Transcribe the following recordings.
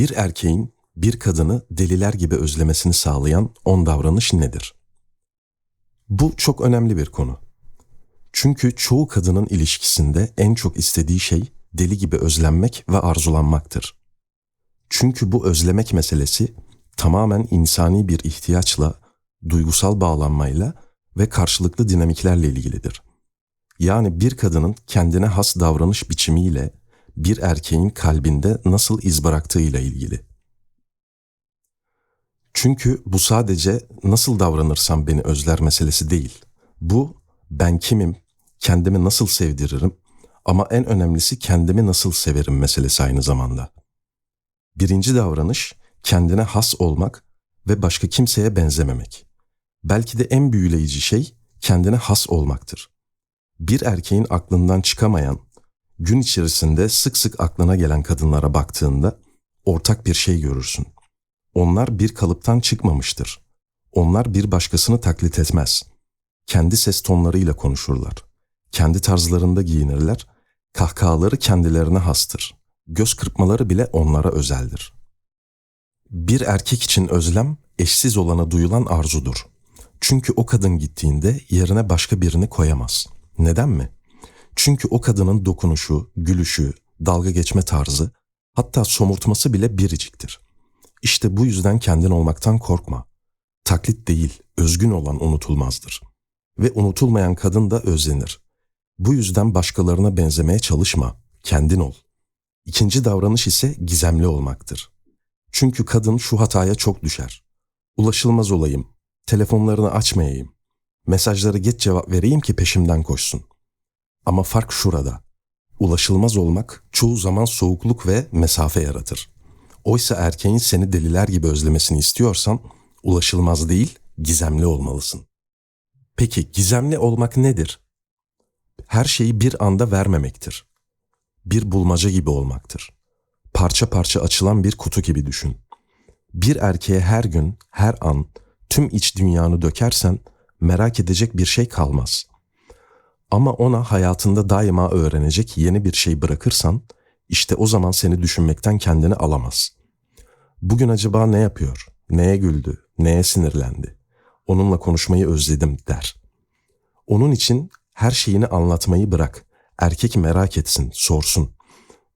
Bir erkeğin bir kadını deliler gibi özlemesini sağlayan 10 davranış nedir? Bu çok önemli bir konu. Çünkü çoğu kadının ilişkisinde en çok istediği şey deli gibi özlenmek ve arzulanmaktır. Çünkü bu özlemek meselesi tamamen insani bir ihtiyaçla, duygusal bağlanmayla ve karşılıklı dinamiklerle ilgilidir. Yani bir kadının kendine has davranış biçimiyle bir erkeğin kalbinde nasıl iz bıraktığıyla ilgili. Çünkü bu sadece nasıl davranırsam beni özler meselesi değil. Bu ben kimim, kendimi nasıl sevdiririm ama en önemlisi kendimi nasıl severim meselesi aynı zamanda. Birinci davranış kendine has olmak ve başka kimseye benzememek. Belki de en büyüleyici şey kendine has olmaktır. Bir erkeğin aklından çıkamayan, gün içerisinde sık sık aklına gelen kadınlara baktığında ortak bir şey görürsün. Onlar bir kalıptan çıkmamıştır. Onlar bir başkasını taklit etmez. Kendi ses tonlarıyla konuşurlar. Kendi tarzlarında giyinirler. Kahkahaları kendilerine hastır. Göz kırpmaları bile onlara özeldir. Bir erkek için özlem eşsiz olana duyulan arzudur. Çünkü o kadın gittiğinde yerine başka birini koyamaz. Neden mi? Çünkü o kadının dokunuşu, gülüşü, dalga geçme tarzı, hatta somurtması bile biriciktir. İşte bu yüzden kendin olmaktan korkma. Taklit değil, özgün olan unutulmazdır. Ve unutulmayan kadın da özlenir. Bu yüzden başkalarına benzemeye çalışma, kendin ol. İkinci davranış ise gizemli olmaktır. Çünkü kadın şu hataya çok düşer. Ulaşılmaz olayım, telefonlarını açmayayım, mesajları geç cevap vereyim ki peşimden koşsun. Ama fark şurada. Ulaşılmaz olmak çoğu zaman soğukluk ve mesafe yaratır. Oysa erkeğin seni deliler gibi özlemesini istiyorsan ulaşılmaz değil, gizemli olmalısın. Peki gizemli olmak nedir? Her şeyi bir anda vermemektir. Bir bulmaca gibi olmaktır. Parça parça açılan bir kutu gibi düşün. Bir erkeğe her gün, her an tüm iç dünyanı dökersen merak edecek bir şey kalmaz. Ama ona hayatında daima öğrenecek yeni bir şey bırakırsan, işte o zaman seni düşünmekten kendini alamaz. Bugün acaba ne yapıyor? Neye güldü? Neye sinirlendi? Onunla konuşmayı özledim der. Onun için her şeyini anlatmayı bırak. Erkek merak etsin, sorsun.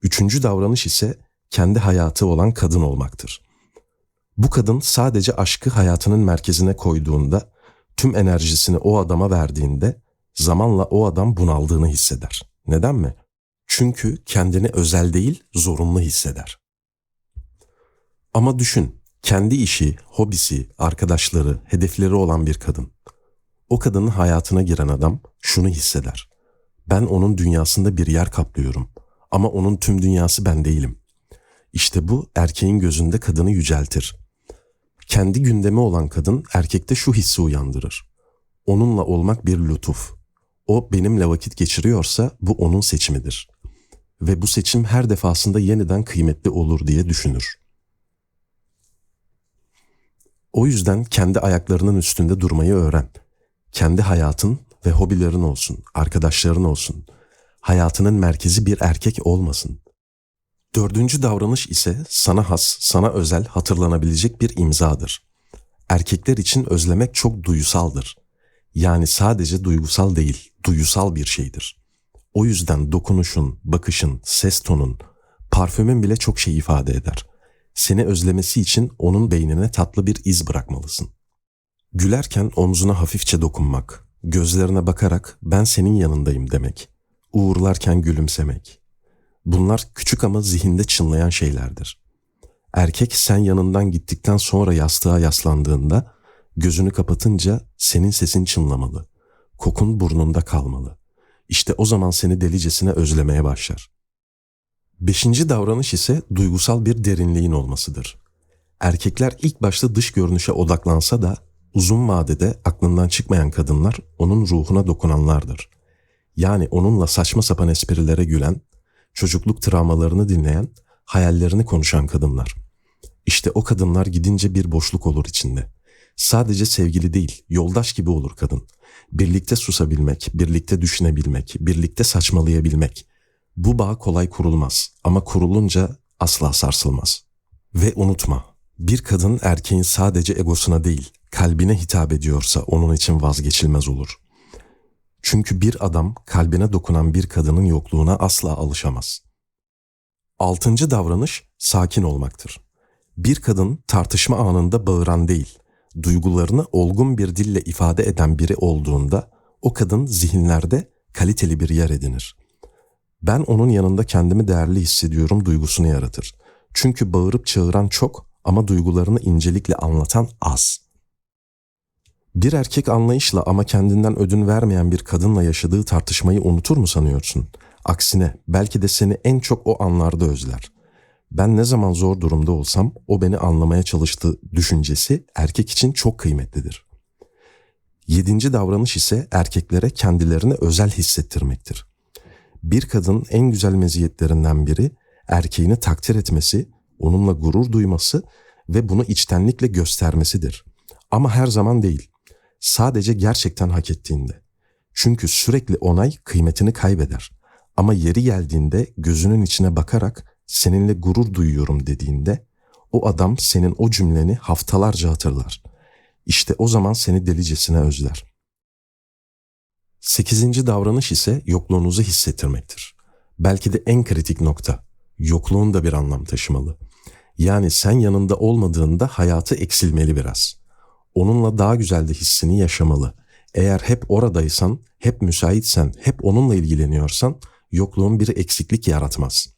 Üçüncü davranış ise kendi hayatı olan kadın olmaktır. Bu kadın sadece aşkı hayatının merkezine koyduğunda, tüm enerjisini o adama verdiğinde zamanla o adam bunaldığını hisseder. Neden mi? Çünkü kendini özel değil, zorunlu hisseder. Ama düşün, kendi işi, hobisi, arkadaşları, hedefleri olan bir kadın. O kadının hayatına giren adam şunu hisseder. Ben onun dünyasında bir yer kaplıyorum ama onun tüm dünyası ben değilim. İşte bu erkeğin gözünde kadını yüceltir. Kendi gündemi olan kadın erkekte şu hissi uyandırır. Onunla olmak bir lütuf. O benimle vakit geçiriyorsa bu onun seçimidir. Ve bu seçim her defasında yeniden kıymetli olur diye düşünür. O yüzden kendi ayaklarının üstünde durmayı öğren. Kendi hayatın ve hobilerin olsun, arkadaşların olsun. Hayatının merkezi bir erkek olmasın. Dördüncü davranış ise sana has, sana özel, hatırlanabilecek bir imzadır. Erkekler için özlemek çok duyusaldır. Yani sadece duygusal değil, duyusal bir şeydir. O yüzden dokunuşun, bakışın, ses tonun, parfümün bile çok şey ifade eder. Seni özlemesi için onun beynine tatlı bir iz bırakmalısın. Gülerken omzuna hafifçe dokunmak, gözlerine bakarak ben senin yanındayım demek, uğurlarken gülümsemek. Bunlar küçük ama zihinde çınlayan şeylerdir. Erkek sen yanından gittikten sonra yastığa yaslandığında gözünü kapatınca senin sesin çınlamalı. Kokun burnunda kalmalı. İşte o zaman seni delicesine özlemeye başlar. Beşinci davranış ise duygusal bir derinliğin olmasıdır. Erkekler ilk başta dış görünüşe odaklansa da uzun vadede aklından çıkmayan kadınlar onun ruhuna dokunanlardır. Yani onunla saçma sapan esprilere gülen, çocukluk travmalarını dinleyen, hayallerini konuşan kadınlar. İşte o kadınlar gidince bir boşluk olur içinde. Sadece sevgili değil, yoldaş gibi olur kadın. Birlikte susabilmek, birlikte düşünebilmek, birlikte saçmalayabilmek. Bu bağ kolay kurulmaz ama kurulunca asla sarsılmaz. Ve unutma, bir kadın erkeğin sadece egosuna değil, kalbine hitap ediyorsa onun için vazgeçilmez olur. Çünkü bir adam kalbine dokunan bir kadının yokluğuna asla alışamaz. Altıncı davranış sakin olmaktır. Bir kadın tartışma anında bağıran değil, duygularını olgun bir dille ifade eden biri olduğunda o kadın zihinlerde kaliteli bir yer edinir. Ben onun yanında kendimi değerli hissediyorum duygusunu yaratır. Çünkü bağırıp çağıran çok ama duygularını incelikle anlatan az. Bir erkek anlayışla ama kendinden ödün vermeyen bir kadınla yaşadığı tartışmayı unutur mu sanıyorsun? Aksine belki de seni en çok o anlarda özler. Ben ne zaman zor durumda olsam o beni anlamaya çalıştığı düşüncesi erkek için çok kıymetlidir. Yedinci davranış ise erkeklere kendilerini özel hissettirmektir. Bir kadın en güzel meziyetlerinden biri erkeğini takdir etmesi, onunla gurur duyması ve bunu içtenlikle göstermesidir. Ama her zaman değil. Sadece gerçekten hak ettiğinde. Çünkü sürekli onay kıymetini kaybeder. Ama yeri geldiğinde gözünün içine bakarak seninle gurur duyuyorum dediğinde o adam senin o cümleni haftalarca hatırlar. İşte o zaman seni delicesine özler. Sekizinci davranış ise yokluğunuzu hissettirmektir. Belki de en kritik nokta. Yokluğun da bir anlam taşımalı. Yani sen yanında olmadığında hayatı eksilmeli biraz. Onunla daha güzel de hissini yaşamalı. Eğer hep oradaysan, hep müsaitsen, hep onunla ilgileniyorsan yokluğun bir eksiklik yaratmaz.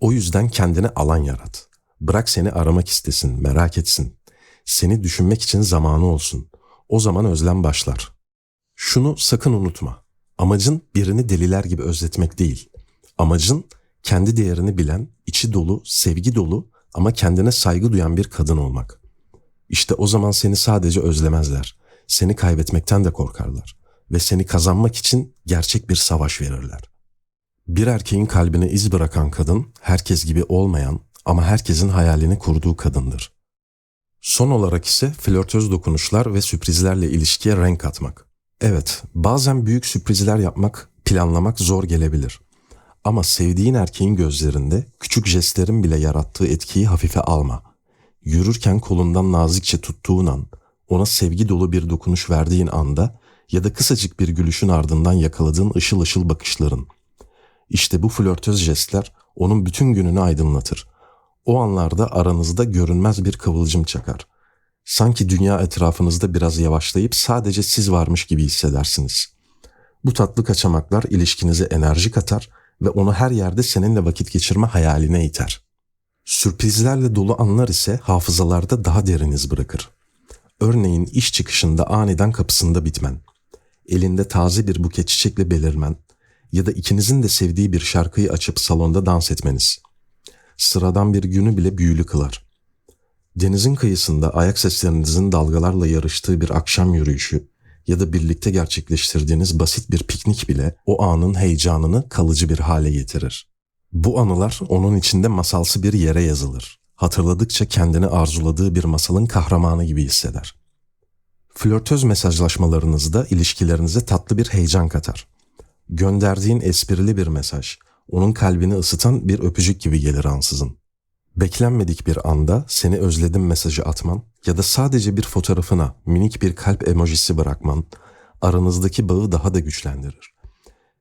O yüzden kendine alan yarat. Bırak seni aramak istesin, merak etsin. Seni düşünmek için zamanı olsun. O zaman özlem başlar. Şunu sakın unutma. Amacın birini deliler gibi özletmek değil. Amacın kendi değerini bilen, içi dolu, sevgi dolu ama kendine saygı duyan bir kadın olmak. İşte o zaman seni sadece özlemezler. Seni kaybetmekten de korkarlar ve seni kazanmak için gerçek bir savaş verirler. Bir erkeğin kalbine iz bırakan kadın herkes gibi olmayan ama herkesin hayalini kurduğu kadındır. Son olarak ise flörtöz dokunuşlar ve sürprizlerle ilişkiye renk katmak. Evet, bazen büyük sürprizler yapmak, planlamak zor gelebilir. Ama sevdiğin erkeğin gözlerinde küçük jestlerin bile yarattığı etkiyi hafife alma. Yürürken kolundan nazikçe tuttuğun an, ona sevgi dolu bir dokunuş verdiğin anda ya da kısacık bir gülüşün ardından yakaladığın ışıl ışıl bakışların. İşte bu flörtöz jestler onun bütün gününü aydınlatır. O anlarda aranızda görünmez bir kıvılcım çakar. Sanki dünya etrafınızda biraz yavaşlayıp sadece siz varmış gibi hissedersiniz. Bu tatlı kaçamaklar ilişkinize enerji katar ve onu her yerde seninle vakit geçirme hayaline iter. Sürprizlerle dolu anlar ise hafızalarda daha derin iz bırakır. Örneğin iş çıkışında aniden kapısında bitmen, elinde taze bir buket çiçekle belirmen ya da ikinizin de sevdiği bir şarkıyı açıp salonda dans etmeniz. Sıradan bir günü bile büyülü kılar. Denizin kıyısında ayak seslerinizin dalgalarla yarıştığı bir akşam yürüyüşü ya da birlikte gerçekleştirdiğiniz basit bir piknik bile o anın heyecanını kalıcı bir hale getirir. Bu anılar onun içinde masalsı bir yere yazılır. Hatırladıkça kendini arzuladığı bir masalın kahramanı gibi hisseder. Flörtöz mesajlaşmalarınızda ilişkilerinize tatlı bir heyecan katar. Gönderdiğin esprili bir mesaj, onun kalbini ısıtan bir öpücük gibi gelir ansızın. Beklenmedik bir anda seni özledim mesajı atman ya da sadece bir fotoğrafına minik bir kalp emojisi bırakman aranızdaki bağı daha da güçlendirir.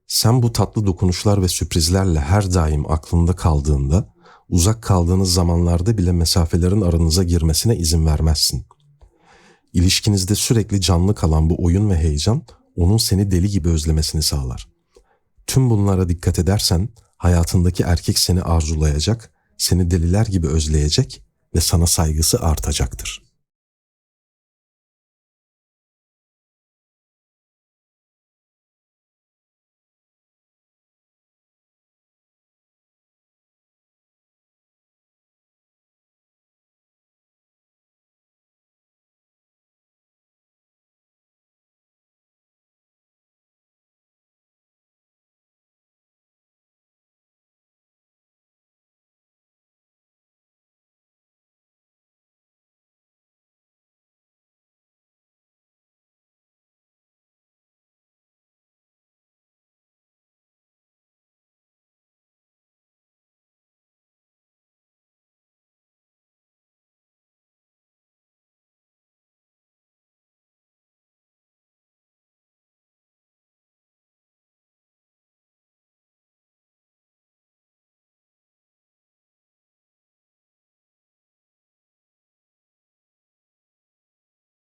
Sen bu tatlı dokunuşlar ve sürprizlerle her daim aklında kaldığında uzak kaldığınız zamanlarda bile mesafelerin aranıza girmesine izin vermezsin. İlişkinizde sürekli canlı kalan bu oyun ve heyecan onun seni deli gibi özlemesini sağlar. Tüm bunlara dikkat edersen hayatındaki erkek seni arzulayacak, seni deliler gibi özleyecek ve sana saygısı artacaktır.